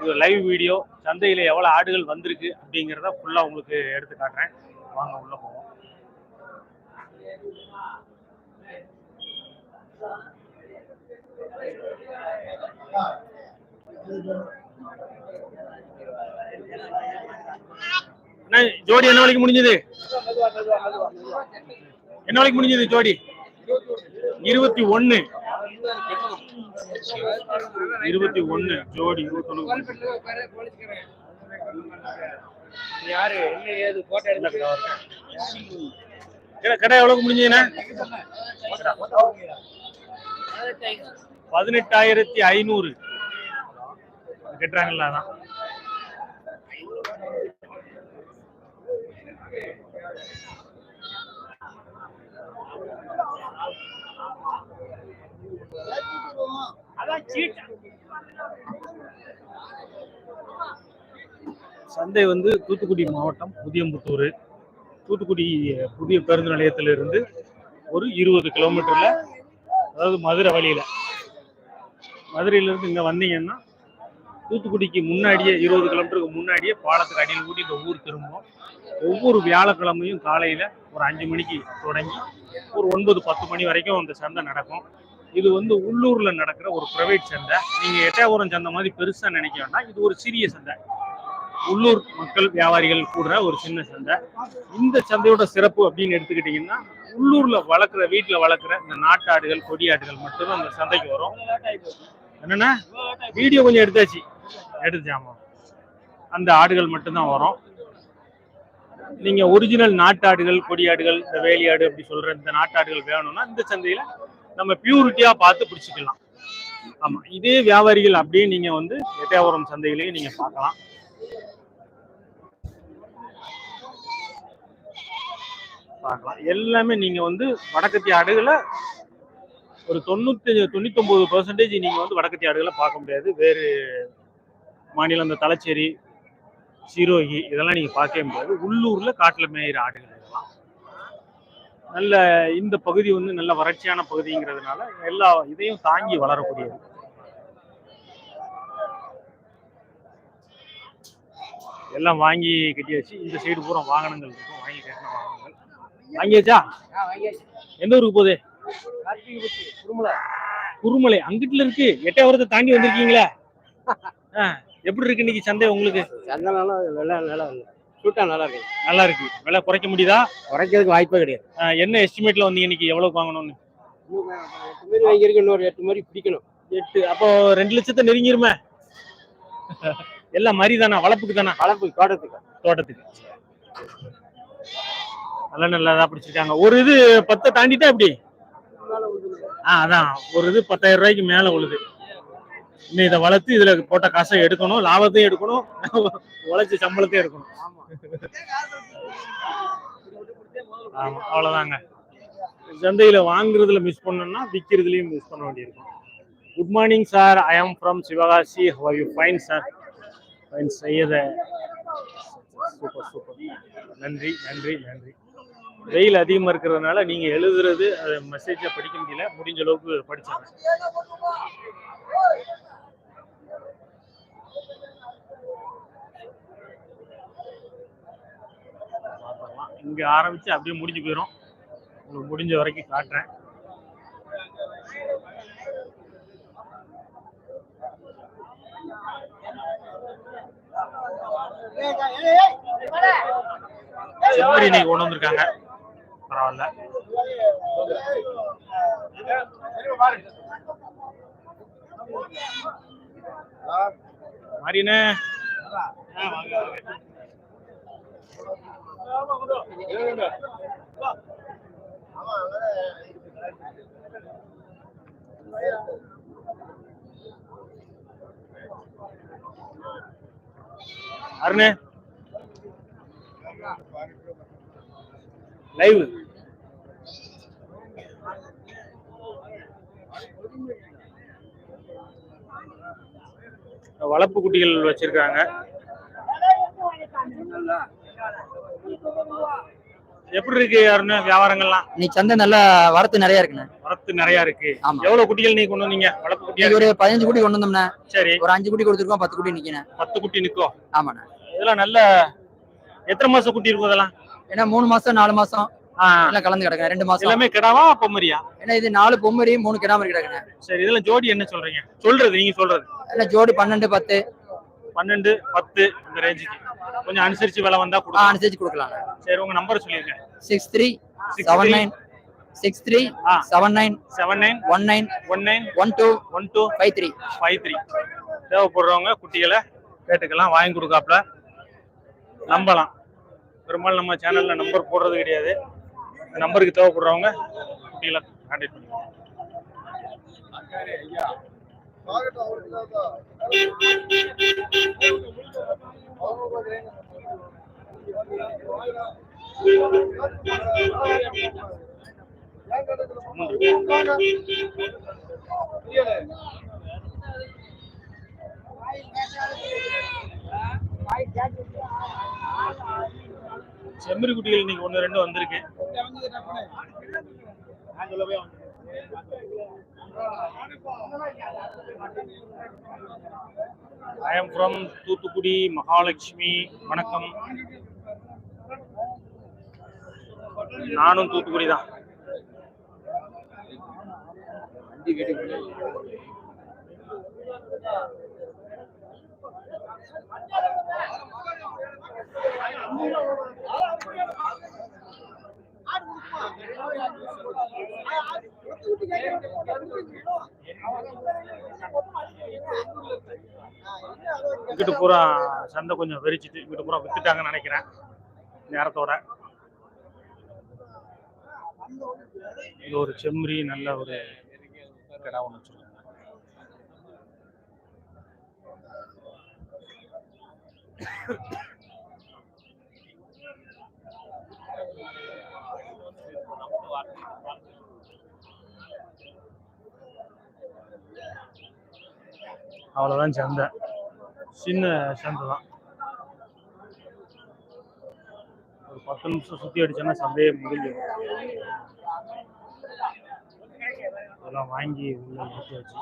இது live video சந்தையில் எவ்வளோ ஆடுகள் வந்திருக்கு அப்படிங்கிறத ஃபுல்லாக உங்களுக்கு எடுத்து காட்டுறேன். வாங்க உள்ளே போவோம். என்ன ஜோடி என்ன வரைக்கும் முடிஞ்சது? என்ன வரைக்கும் முடிஞ்சது ஜோடி? இருபத்தி ஒன்னு இருபத்தி ஒன்னு ஜோடி யாரு? என்ன ஏது? போட்டோ எடுத்து கடை எவ்வளவுக்கு முடிஞ்சதுண்ணே? பதினெட்டாயிரத்தி ஐநூறு. கட்டுறாங்கல்ல அதான். சந்தை வந்து தூத்துக்குடி மாவட்டம் புதியம்புத்தூர். தூத்துக்குடி புதிய பேருந்து நிலையத்திலிருந்து ஒரு இருபது கிலோமீட்டர்ல அதாவது மதுரை வழியில. மதுரையிலேருந்து இங்க வந்தீங்கன்னா தூத்துக்குடிக்கு முன்னாடியே இருபது கிலோமீட்டருக்கு முன்னாடியே பாலத்துக்கு அடியில் கூட்டி இந்த ஊர் திரும்பும் ஒவ்வொரு வியாழக்கிழமையும் காலையில ஒரு அஞ்சு மணிக்கு தொடங்கி ஒரு ஒன்பது பத்து மணி வரைக்கும் அந்த சந்தை நடக்கும். இது வந்து உள்ளூர்ல நடக்கிற ஒரு பிரைவேட் சந்தை. நீங்க எட்டயபுரம் சந்தை மாதிரி பெருசா நினைக்க வேண்டாம். இது ஒரு சிறிய சந்தை. உள்ளூர் மக்கள் வியாபாரிகள் கூடுற ஒரு சின்ன சந்தை. இந்த சந்தையோட சிறப்பு அப்படின்னு எடுத்துக்கிட்டீங்கன்னா உள்ளூர்ல வளர்க்குற வீட்டுல வளர்க்குற இந்த நாட்டாடுகள் கொடியாடுகள் மட்டும்தான் அந்த சந்தைக்கு வரும். என்னன்னா? வீடியோ கொஞ்சம் எடுத்தாச்சு. எடுத்தாமா அந்த ஆடுகள் மட்டும்தான் வரும். நீங்க ஒரிஜினல் நாட்டாடுகள் கொடியாடுகள் இந்த வேலியாடு அப்படி சொல்ற இந்த நாட்டாடுகள் வேணும்னா இந்த சந்தையில நம்ம பியூரிட்டியா பார்த்து பிடிச்சிக்கலாம். ஆமா இதே வியாபாரிகள் அப்படியே நீங்க வந்து எட்டயபுரம் சந்தையிலேயே நீங்க பார்க்கலாம். பார்க்கலாம். எல்லாமே நீங்க வந்து வடக்கத்திய ஆடுகளை ஒரு தொண்ணூத்தி தொண்ணூத்தொன்பது பர்சன்டேஜ் நீங்க வந்து வடக்கத்திய ஆடுகளை பார்க்க முடியாது. வேறு மாநிலம் இந்த தலைச்சேரி சிரோகி இதெல்லாம் நீங்க பார்க்கவே முடியாது. உள்ளூர்ல காட்டுல மேயிற ஆடுகள். நல்ல இந்த பகுதி வந்து நல்ல வறட்சியான பகுதிங்கிறதுனால எல்லா இதையும் தாங்கி வளரக்கூடியது. எல்லாம் வாங்கி கட்டியாச்சு. இந்த சைடு பூரா வாகனங்கள் இருக்கும். வாங்கி கட்டின வாகனங்கள். வாங்கியாச்சா? எந்த ஊருக்கு போகுது? குருமலை. அங்கிட்டுல இருக்கு. எட்டயபுரத்தை தாண்டி வந்திருக்கீங்களா? எப்படி இருக்கு இன்னைக்கு சந்தை உங்களுக்கு? சந்தை நல்லா நல்லா சூட்டா நல்லா இருக்கு. நல்லா இருக்கு. விலை குறைக்க முடியுதா? குறைக்கிறதுக்கு வாய்ப்பே கிடையாது. என்ன எஸ்டிமேட்ல வந்தீங்க இன்னைக்கு எவ்வளவு வாங்கணும்னு? எட்டு மாதிரி வாங்கியிருக்கு இன்னொரு எட்டு மாதிரி பிடிக்கணும். எட்டு அப்போ ரெண்டு லட்சத்தை நெருங்கிருமே? எல்லாம் மாதிரி தானா வளர்ப்புக்கு தானா? வளர்ப்பு தோட்டத்துக்கு. தோட்டத்துக்கு. நல்லா நல்லதா பிடிச்சிருக்காங்க. ஒரு இது பத்தை தாண்டிட்டா எப்படி? ஆ அதான். ஒரு இது பத்தாயிரம் ரூபாய்க்கு மேல உழுது இன்னும் இதை வளர்த்து இதுல போட்ட காசை எடுக்கணும் லாபத்தையும் எடுக்கணும் உழைச்ச சம்பளத்தையும் எடுக்கணும். ஆமா. அவ்வளவுதாங்க. சந்தையில வாங்குறதுல மிஸ் பண்ணோம்னா விற்கிறதுலயும் மிஸ் பண்ண வேண்டியிருக்கும். Good morning sir I am from Sivakasi how you fine sir fine செய்யத super super நன்றி நன்றி நன்றி. வெயில் அதிகமா இருக்கிறதுனால நீங்க எழுதுறது அது மெசேஜை படிக்க முடியல. முடிஞ்ச அளவுக்கு படிச்சிடுறேன் இங்கே ஆரம்பித்து அப்படியே முடிஞ்சு போயிடும் உங்களுக்கு முடிஞ்ச வரைக்கும் காட்டுறேன். செம்மறி இன்னைக்கு கொண்டு வந்திருக்காங்க. பரவாயில்ல. மாறினே அருணே. லைவ் வளர்ப்பு குட்டிகள் வச்சிருக்காங்க. எப்படி இருக்கு அருண் வியாபாரங்கள்லாம்? இன்னைக்கு சந்தை நல்லா வரத்து நிறைய இருக்குண்ணே. வரத்து நிறைய இருக்கு. ஆமா. எவ்வளவு குட்டிகள் நீ கொண்டு வந்தீங்க? வளர்ப்பு இன்னைக்கு ஒரு பதினஞ்சு குட்டி கொண்டு வந்தோம்ண்ணே. சரி. ஒரு அஞ்சு குட்டி கொடுத்துருக்கோம் பத்து குட்டி நிக்கணும் பத்து குட்டி நிக்கும் ஆமாண்ணே. இதெல்லாம் நல்ல எத்தனை மாசம் குட்டி இருக்கும் இதெல்லாம்? ஏன்னா மூணு மாசம் நாலு மாசம் எல்லாம் கலந்து கிடக்குறேன் ரெண்டு மாசம். எல்லாமே கிடாவா பொம்மரியா? ஏன்னா இது நாலு பொம்மரி மூணு கிடாமரி கிடக்குறேன் சரி இதெல்லாம் ஜோடி என்ன சொல்றீங்க? சொல்றது நீங்க சொல்றது. இல்ல ஜோடி பன்னெண்டு பத்து. பன்னெண்டு பத்து இந்த ரேஞ்சுக்கு கொஞ்சம் அனுசரிச்சு விலை வந்தா ஆ, கொடுக்கலாம் அனுசரிச்சு கொடுக்கலாம் சரி உங்க நம்பர் சொல்லிருங்க six three seven nine six three ah. Seven nine seven nine one nine one nine one two one two five three. Five three. தேவைப்படுறவங்க குட்டிகளை கேட்டுக்கலாம் வாங்கி கொடுக்காப்புல. நம்பலாம். பெரும்பாலும் நம்ம சேனல்ல நம்பர் போடுறது கிடையாது. இந்த நம்பருக்கு தேவைப்படுறவங்க குட்டிகளை கான்டாக்ட் பண்ணுங்க. செம்மறி குட்டிகள் இன்னைக்கு ஒன்று ரெண்டு வந்திருக்கு. I am from Thoothukudi Mahalakshmi வணக்கம். நானும் தூத்துக்குடி தான் இங்கிட்டு பூரா சந்தை கொஞ்சம் வெறிச்சிட்டு இங்கிட்டு பூரா வித்துட்டாங்கன்னு நினைக்கிறேன். நேரத்தோட. இது ஒரு செம்மறி நல்ல ஒரு கடை ஒன்று வச்சிருக்காங்க அவ்வளோதான் சந்தை. சின்ன சந்தை தான். ஒரு பத்து நிமிஷம் சுற்றி அடிச்சோன்னா சந்தையே முடிஞ்சிடும். அதெல்லாம் வாங்கி உள்ள நிறுத்தியாச்சு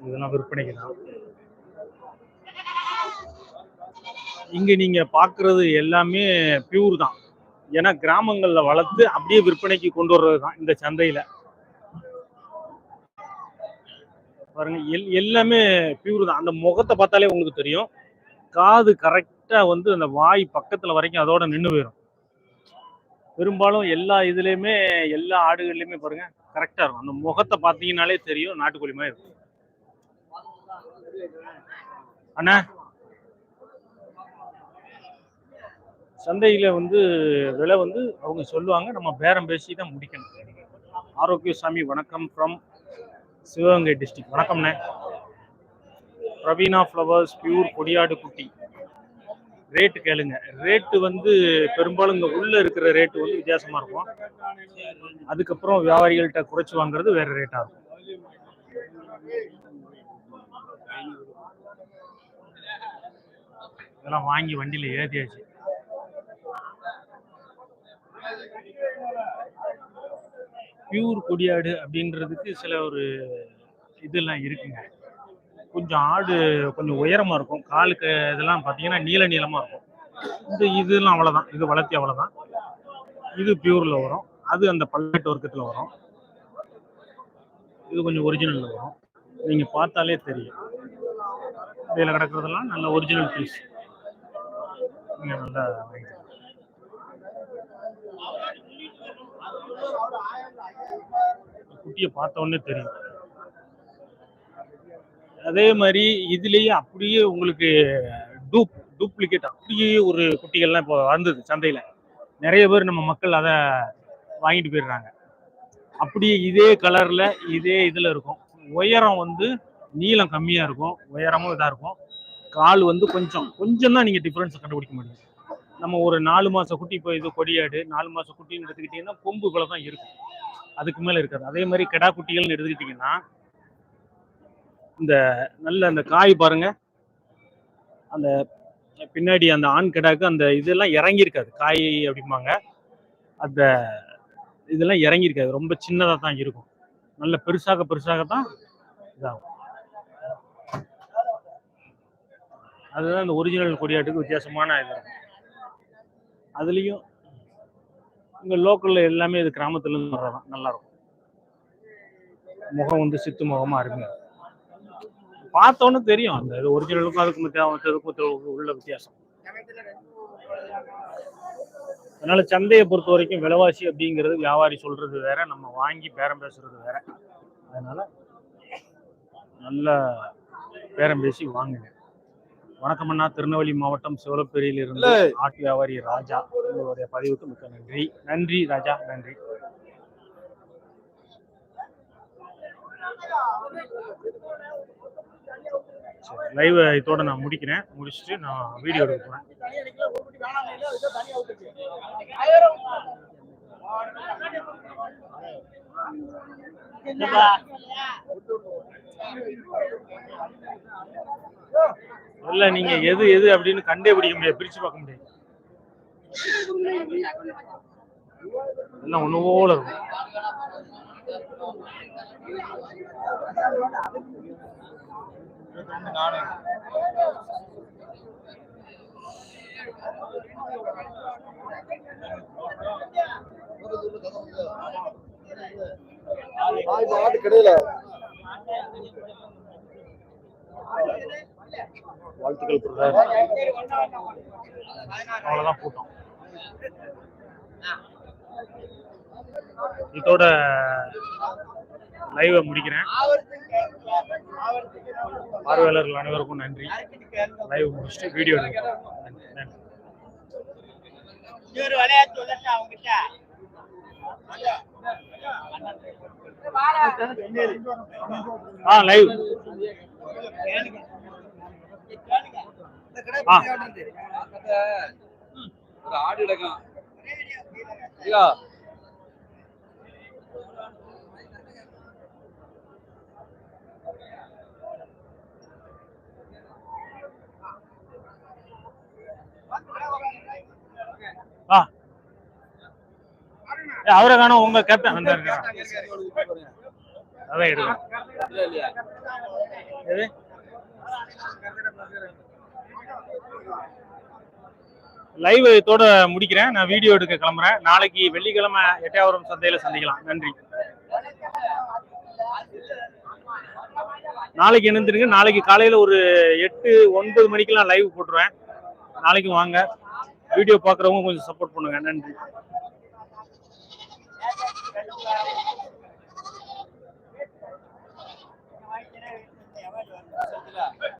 இதெல்லாம் விற்பனைக்கு தான். இங்கே நீங்கள் பார்க்குறது எல்லாமே பியூர் தான். ஏன்னா கிராமங்கள்ல வளர்த்து அப்படியே விற்பனைக்கு கொண்டு வர்றது தான் இந்த சந்தையில. பாருங்க எல் எல்லாமே பியூர் தான். அந்த முகத்தை பார்த்தாலே உங்களுக்கு தெரியும். காது கரெக்டா வந்து அந்த வாய் பக்கத்துல வரைக்கும் அதோட நின்று போயிடும் பெரும்பாலும் எல்லா இதுலயுமே எல்லா ஆடுகள்லயுமே பாருங்க கரெக்டா இருக்கும். அந்த முகத்தை பார்த்தீங்கன்னாலே தெரியும் நாட்டுக்கோழி மாதிரி இருக்கும். அண்ணா சந்தையில் வந்து விலை வந்து அவங்க சொல்லுவாங்க நம்ம பேரம் பேசி தான் முடிக்கணும். ஆரோக்கிய சாமி வணக்கம் ஃப்ரம் சிவகங்கை டிஸ்ட்ரிக் வணக்கம்ண்ணே. பிரவீனா ஃப்ளவர்ஸ் பியூர் கொடியாடு குட்டி. ரேட்டு கேளுங்க. ரேட்டு வந்து பெரும்பாலும் இங்கே உள்ளே இருக்கிற ரேட்டு வந்து வித்தியாசமாக இருக்கும். அதுக்கப்புறம் வியாபாரிகள்கிட்ட குறைச்சி வாங்குறது வேறு ரேட்டாக இருக்கும். இதெல்லாம் வாங்கி வண்டியில் ஏற்றியாச்சு பியூர் கொடியாடு அப்படின்றதுக்கு சில ஒரு இதெல்லாம் இருக்குங்க. கொஞ்சம் ஆடு கொஞ்சம் உயரமாக இருக்கும். காலுக்கு இதெல்லாம் பார்த்தீங்கன்னா நீல நீளமாக இருக்கும். இந்த இதெல்லாம் அவ்வளோதான் இது வளர்த்தி அவ்வளோதான் இது பியூரில் வரும். அது அந்த பல்லட்டு வர்க்கத்தில் வரும். இது கொஞ்சம் ஒரிஜினலில் வரும். நீங்கள் பார்த்தாலே தெரியும். இதில் கிடக்கிறதெல்லாம் நல்ல ஒரிஜினல் பீஸ் நீங்கள் நல்லா குட்டியை பார்த்தோன்னே தெரியும். அதே மாதிரி இதுலயே அப்படியே உங்களுக்கு டூப் டூப்ளிகேட் அப்படியே ஒரு குட்டிகள்லாம் இப்போ வந்தது சந்தையில. நிறைய பேர் நம்ம மக்கள் அதை வாங்கிட்டு போயிடுறாங்க. அப்படியே இதே கலர்ல இதே இதுல இருக்கும். உயரம் வந்து நீளம் கம்மியா இருக்கும். உயரமும் இதா இருக்கும். கால் வந்து கொஞ்சம் கொஞ்சம் தான் நீங்க டிஃப்ரென்ஸை கண்டுபிடிக்க முடியும். நம்ம ஒரு நாலு மாச குட்டி இப்போ இது கொடியாடு நாலு மாச குட்டின்னு எடுத்துக்கிட்டீங்கன்னா கொம்பு இவ்வளவு தான் இருக்கும். அதுக்கு மேலே இருக்காது. அதே மாதிரி கிடா குட்டிகள்னு எடுத்துக்கிட்டிங்கன்னா இந்த நல்ல அந்த காய் பாருங்க. அந்த பின்னாடி அந்த ஆண் கிடாக்கு அந்த இதெல்லாம் இறங்கியிருக்காது. காய் அப்படிம்பாங்க. அந்த இதெல்லாம் இறங்கியிருக்காது. ரொம்ப சின்னதாக தான் இருக்கும். நல்ல பெருசாக பெருசாக தான் இதாகும். அதுதான் இந்த ஒரிஜினல் கொடியாட்டுக்கு வித்தியாசமான இது. அதுலேயும் இங்கே லோக்கலில் எல்லாமே இது கிராமத்துலேருந்து வர்றதான் நல்லா இருக்கும் முகம் வந்து சித்து முகமாக இருக்குங்க பார்த்தோன்னு பார்த்தோன்னே தெரியும். அந்த இது ஒரிஜினலுக்கும் அதுக்கும் மத்திய உள்ள வித்தியாசம். அதனால சந்தையை பொறுத்த வரைக்கும் விலைவாசி அப்படிங்கிறது வியாபாரி சொல்றது வேற நம்ம வாங்கி பேரம் பேசுறது வேற. அதனால நல்ல பேரம் பேசி வாங்குங்க. வணக்கம் அண்ணா திருநெல்வேலி மாவட்டம் சிவலப்பேரியிலிருந்து ஆட்டு வியாபாரி ராஜா உங்களுடைய பதிவுக்கு மிக்க நன்றி. நன்றி ராஜா நன்றி. லைவ் இதோட நான் முடிக்கிறேன். முடிச்சுட்டு நான் வீடியோ எடுக்க போறேன். இல்ல நீங்க எது எது அப்படின்னு கண்டே பிடிக்க முடியாது. பிரிச்சு பார்க்க முடியாது. எல்லாம் ஒண்ணு போல இருக்கும். வாழ்த்துக்கள் பிரதர் அவ்வளவுதான் கூட்டம் இதோட லைவை முடிக்கிறேன். பார்வையாளர்கள் அனைவருக்கும் நன்றி. லைவ் முடிச்சுட்டு வீடியோ இன்னொரு விளையாட்டு சொல்லட்டா அவங்ககிட்ட? ஆ லைவ் ஒரு ஆடு ஐயா. ஏய், அவரை காணோம். உங்க கேப்டன் அந்த அதான் எடுக்கும் லைவ் இதோட முடிக்கிறேன். நான் வீடியோ எடுக்க கிளம்புறேன். நாளைக்கு வெள்ளிக்கிழமை எட்டாவரம் சந்தையில சந்திக்கலாம். நன்றி. நாளைக்கு இணைந்திருங்க நாளைக்கு காலையில ஒரு எட்டு ஒன்பது மணிக்கெல்லாம் லைவ் போட்டுருவேன். நாளைக்கு வாங்க. வீடியோ பார்க்குறவங்க கொஞ்சம் சப்போர்ட் பண்ணுங்க. நன்றி.